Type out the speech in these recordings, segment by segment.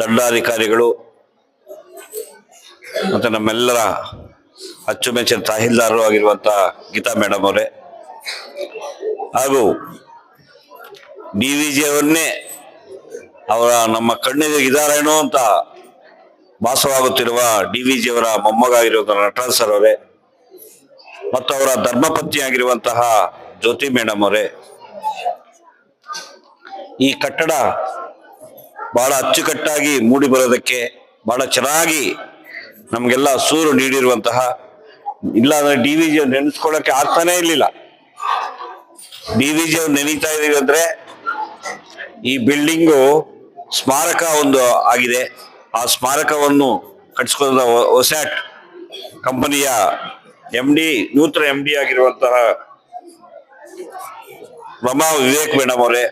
ದಂಡಾಧಿಕಾರಿಗಳು ಮತ್ತು ನಮ್ಮೆಲ್ಲರ ಅಚ್ಚುಮೆಚ್ಚಿನ ತಹಸೀಲ್ದಾರರು ಆಗಿರುವಂಥ ಗೀತಾ ಮೇಡಮ್ ಅವರೇ. ಹಾಗೂ ಡಿ ವಿ ಜಿ ಅವರನ್ನೇ ಅವರ ನಮ್ಮ ಕಣ್ಣಿಗೆ ಇದಾರೇನೋ ಅಂತ ಭಾಸವಾಗುತ್ತಿರುವ ಡಿ ವಿ ಜಿಯವರ ಮೊಮ್ಮಗ ಆಗಿರುವಂತಹ ನಟರಾಜ್ ಸರ್ ಅವರೇ, ಮತ್ತು ಅವರ ಧರ್ಮಪತ್ನಿ ಆಗಿರುವಂತಹ ಜ್ಯೋತಿ ಮೇಡಮ್ ಅವರೇ. ಈ ಕಟ್ಟಡ ಬಹಳ ಅಚ್ಚುಕಟ್ಟಾಗಿ ಮೂಡಿ ಬರೋದಕ್ಕೆ ಬಹಳ ಚೆನ್ನಾಗಿ ನಮಗೆಲ್ಲ ಸೂರು ನೀಡಿರುವಂತಹ ಇಲ್ಲ ಅಂದ್ರೆ ಡಿ ವಿ ಜಿ ನೆನೆಸ್ಕೊಳಕ್ಕೆ ಆಗ್ತಾನೇ ಇರ್ಲಿಲ್ಲ. ಡಿ ವಿ ಜಿ ನೆನೀತಾ ಇದೀವಿ ಅಂದ್ರೆ ಈ ಬಿಲ್ಡಿಂಗು ಸ್ಮಾರಕ ಒಂದು ಆಗಿದೆ. ಆ ಸ್ಮಾರಕವನ್ನು ಕಟ್ಸ್ಕೊಂಡ ಒಸ್ಯಾಟ್ ಕಂಪನಿಯ ಎಂ ಡಿ, ನೂತನ ಎಂ ಡಿ ಆಗಿರುವಂತಹ ರಮಾ ವಿವೇಕ್ ಮೇಡಮ್ ಅವರೇ.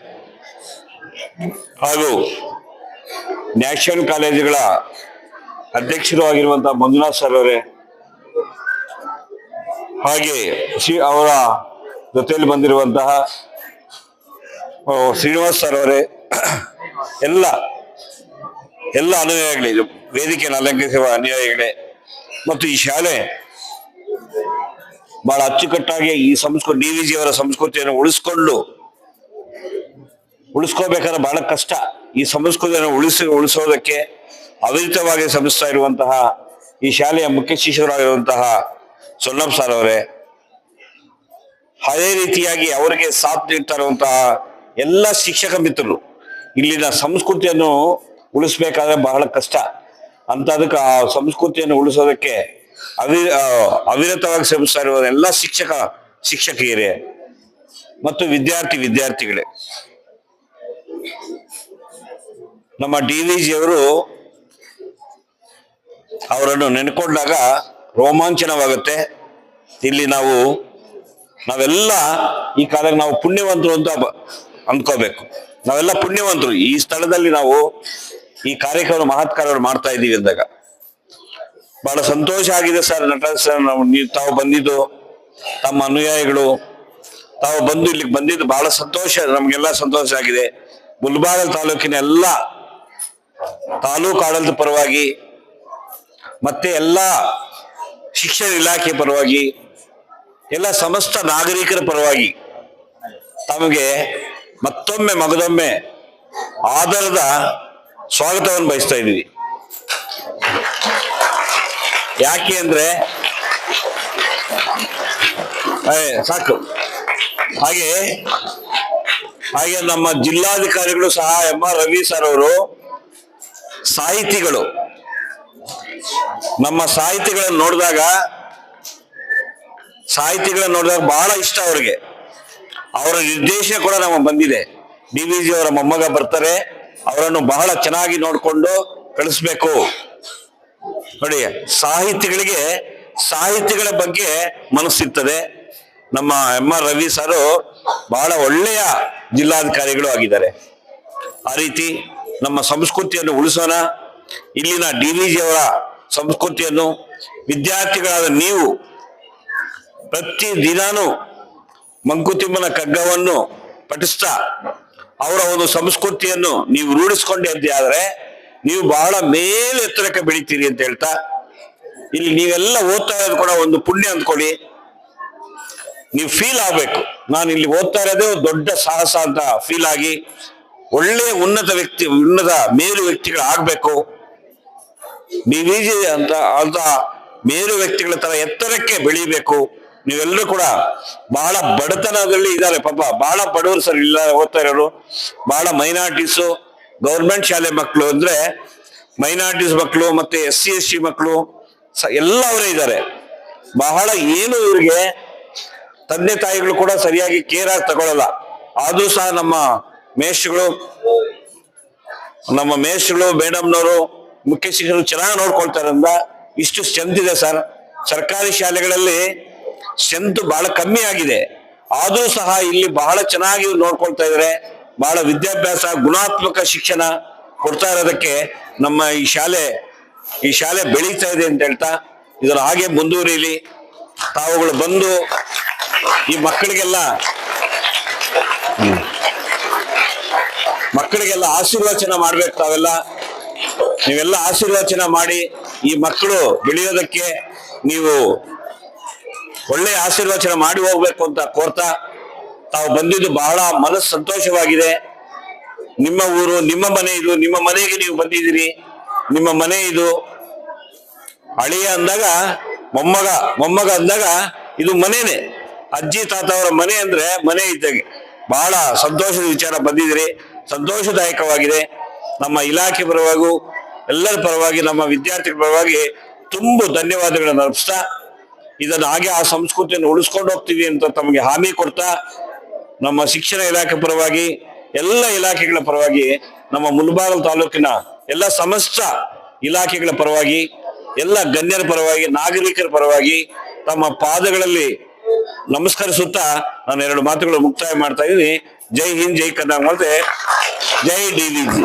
ಹಾಗೂ ನ್ಯಾಷನಲ್ ಕಾಲೇಜುಗಳ ಅಧ್ಯಕ್ಷರು ಆಗಿರುವಂತಹ ಮಂಜುನಾಥ್ ಸರ್ ಅವರೇ, ಹಾಗೆ ಶ್ರೀ ಅವರ ಜೊತೆಯಲ್ಲಿ ಬಂದಿರುವಂತಹ ಶ್ರೀನಿವಾಸ್ ಸರ್ ಅವರೇ, ಎಲ್ಲ ಎಲ್ಲ ಅನುಯಾಯಿಗಳೇ ವೇದಿಕೆಯನ್ನು ಅಲಂಕರಿಸುವ ಅನುಯಾಯಿಗಳೇ, ಮತ್ತು ಈ ಶಾಲೆ ಬಹಳ ಅಚ್ಚುಕಟ್ಟಾಗಿ ಈ ಸಂಸ್ಕೃತಿ ಡಿ ಅವರ ಸಂಸ್ಕೃತಿಯನ್ನು ಉಳಿಸ್ಕೊಂಡು ಉಳಿಸ್ಕೋಬೇಕಾದ್ರೆ ಬಹಳ ಕಷ್ಟ. ಈ ಸಂಸ್ಕೃತಿಯನ್ನು ಉಳಿಸಿ, ಉಳಿಸೋದಕ್ಕೆ ಅವಿರತವಾಗಿ ಶ್ರಮಿಸ್ತಾ ಇರುವಂತಹ ಈ ಶಾಲೆಯ ಮುಖ್ಯ ಶಿಷ್ಯರಾಗಿರುವಂತಹ ಸೊನ್ನಪ್ಪ ಸರ್ ಅವರೇ ಅದೇ ರೀತಿಯಾಗಿ ಅವರಿಗೆ ಸಾಥ್ ನೀಡ್ತಾ ಇರುವಂತಹ ಎಲ್ಲ ಶಿಕ್ಷಕ ಮಿತ್ರರು, ಇಲ್ಲಿನ ಸಂಸ್ಕೃತಿಯನ್ನು ಉಳಿಸ್ಬೇಕಾದ್ರೆ ಬಹಳ ಕಷ್ಟ. ಅಂತ ಅದಕ್ಕೆ ಆ ಸಂಸ್ಕೃತಿಯನ್ನು ಉಳಿಸೋದಕ್ಕೆ ಅವಿ ಅವಿರತವಾಗಿ ಶ್ರಮಿಸ್ತಾ ಇರುವ ಎಲ್ಲ ಶಿಕ್ಷಕ, ಶಿಕ್ಷಕಿಯರೇ, ಮತ್ತು ವಿದ್ಯಾರ್ಥಿ, ವಿದ್ಯಾರ್ಥಿಗಳೇ ನಮ್ಮ ಡಿ ವಿ ಜಿಯವರು ಅವರನ್ನು ನೆನ್ಕೊಂಡಾಗ ರೋಮಾಂಚನವಾಗುತ್ತೆ. ಇಲ್ಲಿ ನಾವು, ನಾವೆಲ್ಲ ಈ ಕಾಲಕ್ಕೆ ನಾವು ಪುಣ್ಯವಂತರು ಅಂತ ಅಂದ್ಕೋಬೇಕು ನಾವೆಲ್ಲ ಪುಣ್ಯವಂತರು. ಈ ಸ್ಥಳದಲ್ಲಿ ನಾವು ಈ ಕಾರ್ಯಕ್ರಮ ಮಹತ್ ಕಾರ್ಯ ಮಾಡ್ತಾ ಇದ್ದೀವಿ ಅಂದಾಗ. ಬಹಳ ಸಂತೋಷ ಆಗಿದೆ ಸರ್ ನಟ ಸರ್ ನಾವು ನೀವು ತಾವು ಬಂದಿದ್ದು, ತಮ್ಮ ಅನುಯಾಯಿಗಳು. ತಾವು ಬಂದು ಇಲ್ಲಿಗೆ ಬಂದಿದ್ದು ಬಹಳ ಸಂತೋಷ, ನಮಗೆಲ್ಲ ಸಂತೋಷ ಆಗಿದೆ. ಮುಲ್ಬಾಗಲ್ ತಾಲೂಕಿನ ಎಲ್ಲ ತಾಲೂಕು ಆಡಳಿತ ಪರವಾಗಿ ಮತ್ತೆ ಎಲ್ಲ ಶಿಕ್ಷಣ ಇಲಾಖೆ ಪರವಾಗಿ, ಎಲ್ಲ ಸಮಸ್ತ ನಾಗರಿಕರ ಪರವಾಗಿ ತಮಗೆ ಮತ್ತೊಮ್ಮೆ ಮಗದೊಮ್ಮೆ ಆದರದ ಸ್ವಾಗತವನ್ನು ಬಯಸ್ತಾ ಇದ್ದೀವಿ. ಯಾಕೆ ಅಂದ್ರೆ ಸಾಕು. ಹಾಗೆ ಹಾಗೆ ನಮ್ಮ ಜಿಲ್ಲಾಧಿಕಾರಿಗಳು ಸಹ ಎಂ ಆರ್ ರವಿ ಸರ್ ಅವರು ಸಾಹಿತಿಗಳು. ನಮ್ಮ ಸಾಹಿತಿಗಳನ್ನು ನೋಡಿದಾಗ, ಸಾಹಿತಿಗಳನ್ನ ನೋಡಿದಾಗ ಬಹಳ ಇಷ್ಟ ಅವ್ರಿಗೆ. ಅವರ ನಿರ್ದೇಶನ ಕೂಡ ನಮಗೆ ಬಂದಿದೆ. ಡಿ ವಿ ಜಿ ಅವರ ಮೊಮ್ಮಗ ಬರ್ತಾರೆ. ಅವರನ್ನು ಬಹಳ ಚೆನ್ನಾಗಿ ನೋಡಿಕೊಂಡು ಕಳಿಸ್ಬೇಕು. ನೋಡಿ, ಸಾಹಿತಿಗಳಿಗೆ, ಸಾಹಿತಿಗಳ ಬಗ್ಗೆ ಮನಸ್ಸಿರ್ತದೆ. ನಮ್ಮ ಎಂ ಆರ್ ರವಿ ಸಾರು ಬಹಳ ಒಳ್ಳೆಯ ಜಿಲ್ಲಾಧಿಕಾರಿಗಳು ಆಗಿದ್ದಾರೆ. ಆ ರೀತಿ ನಮ್ಮ ಸಂಸ್ಕೃತಿಯನ್ನು ಉಳಿಸೋಣ. ಇಲ್ಲಿನ ಡಿ ವಿ ಜಿ ಅವರ ಸಂಸ್ಕೃತಿಯನ್ನು ವಿದ್ಯಾರ್ಥಿಗಳಾದ ನೀವು ಪ್ರತಿ ದಿನಾನು ಮಂಕುತಿಮ್ಮನ ಕಗ್ಗವನ್ನು ಪಠಿಸ್ತಾ ಅವರ ಒಂದು ಸಂಸ್ಕೃತಿಯನ್ನು ನೀವು ರೂಢಿಸ್ಕೊಂಡೆ ಆದ್ರೆ ನೀವು ಬಹಳ ಮೇಲೆ ಎತ್ತರಕ್ಕೆ ಬೆಳಿತೀರಿ ಅಂತ ಹೇಳ್ತಾ, ಇಲ್ಲಿ ನೀವೆಲ್ಲ ಓದ್ತಾ ಇರೋದು ಕೂಡ ಒಂದು ಪುಣ್ಯ ಅಂದ್ಕೊಳ್ಳಿ. ನೀವು ಫೀಲ್ ಆಗ್ಬೇಕು. ನಾನು ಇಲ್ಲಿ ಓದ್ತಾ ಇರೋದೇ ದೊಡ್ಡ ಸಾಹಸ ಅಂತ ಫೀಲ್ ಆಗಿ ಒಳ್ಳೆಯ ಉನ್ನತ ವ್ಯಕ್ತಿ, ಉನ್ನತ ಮೇಲು ವ್ಯಕ್ತಿಗಳು ಆಗ್ಬೇಕು. ನೀವೀಜಿ ಅಂತ ಅಂತ ಮೇಲು ವ್ಯಕ್ತಿಗಳ ತರ ಎತ್ತರಕ್ಕೆ ಬೆಳಿಬೇಕು. ನೀವೆಲ್ಲರೂ ಕೂಡ ಬಹಳ ಬಡತನದಲ್ಲಿ ಇದ್ದಾರೆ ಪಾಪ. ಬಹಳ ಬಡವರು ಸರ್ ಇಲ್ಲ, ಓದ್ತಾ ಇರೋರು. ಬಹಳ ಮೈನಾರಿಟೀಸು ಗೌರ್ಮೆಂಟ್ ಶಾಲೆ ಮಕ್ಕಳು ಅಂದ್ರೆ ಮೈನಾರಿಟೀಸ್ ಮಕ್ಕಳು ಮತ್ತೆ ಎಸ್ ಸಿ ಎಸ್ ಸಿ ಮಕ್ಕಳು ಎಲ್ಲ ಅವರೇ ಇದ್ದಾರೆ. ಬಹಳ ಏನು ಇವರಿಗೆ ತಂದೆ ತಾಯಿಗಳು ಕೂಡ ಸರಿಯಾಗಿ ಕೇರ್ ಆಗಿ ತಗೊಳ್ಳಲ್ಲ ಆದ್ರೂ ಸಹ ನಮ್ಮ ಮೇಷ್ಗಳು ನಮ್ಮ ಮೇಷ್ಗಳು ಮೇಡಮ್ನವರು, ಮುಖ್ಯ ಶಿಕ್ಷಕರು ಚೆನ್ನಾಗಿ ನೋಡ್ಕೊಳ್ತಾರಿಂದ ಇಷ್ಟು ಸ್ಟ್ರೆಂತ್ ಇದೆ ಸರ್. ಸರ್ಕಾರಿ ಶಾಲೆಗಳಲ್ಲಿ ಸ್ಟ್ರೆಂತ್ ಬಹಳ ಕಮ್ಮಿ ಆಗಿದೆ. ಆದರೂ ಸಹ ಇಲ್ಲಿ ಬಹಳ ಚೆನ್ನಾಗಿ ನೋಡ್ಕೊಳ್ತಾ ಇದ್ದಾರೆ ಬಹಳ ವಿದ್ಯಾಭ್ಯಾಸ, ಗುಣಾತ್ಮಕ ಶಿಕ್ಷಣ ಕೊಡ್ತಾ ಇರೋದಕ್ಕೆ ನಮ್ಮ ಈ ಶಾಲೆ ಈ ಶಾಲೆ ಬೆಳೀತಾ ಇದೆ ಅಂತ ಹೇಳ್ತಾ ಇದರ ಹಾಗೆ ಮುಂದುವರಿಲಿ. ತಾವುಗಳು ಬಂದು ಈ ಮಕ್ಕಳಿಗೆಲ್ಲ ಮಕ್ಕಳಿಗೆಲ್ಲ ಆಶೀರ್ವಚನ ಮಾಡ್ಬೇಕು ತಾವೆಲ್ಲ. ನೀವೆಲ್ಲ ಆಶೀರ್ವಚನ ಮಾಡಿ ಈ ಮಕ್ಕಳು ಬೆಳೆಯೋದಕ್ಕೆ ನೀವು ಒಳ್ಳೆಯ ಆಶೀರ್ವಚನ ಮಾಡಿ ಹೋಗ್ಬೇಕು ಅಂತ ಕೋರ್ತಾ ತಾವು ಬಂದಿದ್ದು ಬಹಳ ಮನಸ್ಸು ಸಂತೋಷವಾಗಿದೆ ನಿಮ್ಮ ಊರು, ನಿಮ್ಮ ಮನೆ ಇದು, ನಿಮ್ಮ ಮನೆಗೆ ನೀವು ಬಂದಿದ್ದೀರಿ. ನಿಮ್ಮ ಮನೆ ಇದು ಅಳಿಯ ಅಂದಾಗ ಮೊಮ್ಮಗ ಮೊಮ್ಮಗ ಅಂದಾಗ ಇದು ಮನೆನೇ. ಅಜ್ಜಿ, ತಾತ ಅವರ ಮನೆ ಅಂದ್ರೆ ಮನೆ ಇದ್ದಾಗೆ. ಬಹಳ ಸಂತೋಷದ ವಿಚಾರ ಬಂದಿದ್ದೀರಿ ಸಂತೋಷದಾಯಕವಾಗಿದೆ. ನಮ್ಮ ಇಲಾಖೆ ಪರವಾಗೂ, ಎಲ್ಲರ ಪರವಾಗಿ, ನಮ್ಮ ವಿದ್ಯಾರ್ಥಿಗಳ ಪರವಾಗಿ ತುಂಬ ಧನ್ಯವಾದಗಳನ್ನು ಅರ್ಪಿಸ್ತಾ, ಇದನ್ನು ಹಾಗೆ ಆ ಸಂಸ್ಕೃತಿಯನ್ನು ಉಳಿಸ್ಕೊಂಡು ಹೋಗ್ತೀವಿ ಅಂತ ತಮಗೆ ಹಾಮಿ ಕೊಡ್ತಾ, ನಮ್ಮ ಶಿಕ್ಷಣ ಇಲಾಖೆ ಪರವಾಗಿ, ಎಲ್ಲ ಇಲಾಖೆಗಳ ಪರವಾಗಿ, ನಮ್ಮ ಮುಲ್ಬಾಗಲ್ ತಾಲೂಕಿನ ಎಲ್ಲ ಸಮಸ್ತ ಇಲಾಖೆಗಳ ಪರವಾಗಿ, ಎಲ್ಲ ಗಣ್ಯರ ಪರವಾಗಿ, ನಾಗರಿಕರ ಪರವಾಗಿ ತಮ್ಮ ಪಾದಗಳಲ್ಲಿ ನಮಸ್ಕರಿಸುತ್ತಾ, ನಾನು ಎರಡು ಮಾತುಗಳು ಮುಕ್ತಾಯ ಮಾಡ್ತಾ ಇದ್ದೀನಿ. ಜೈ ಹಿಂದ್ ಜೈ ಕರ್ನಾಟಕ ಮತ್ತೆ ಜೈ ಡಿ ವಿ ಜಿ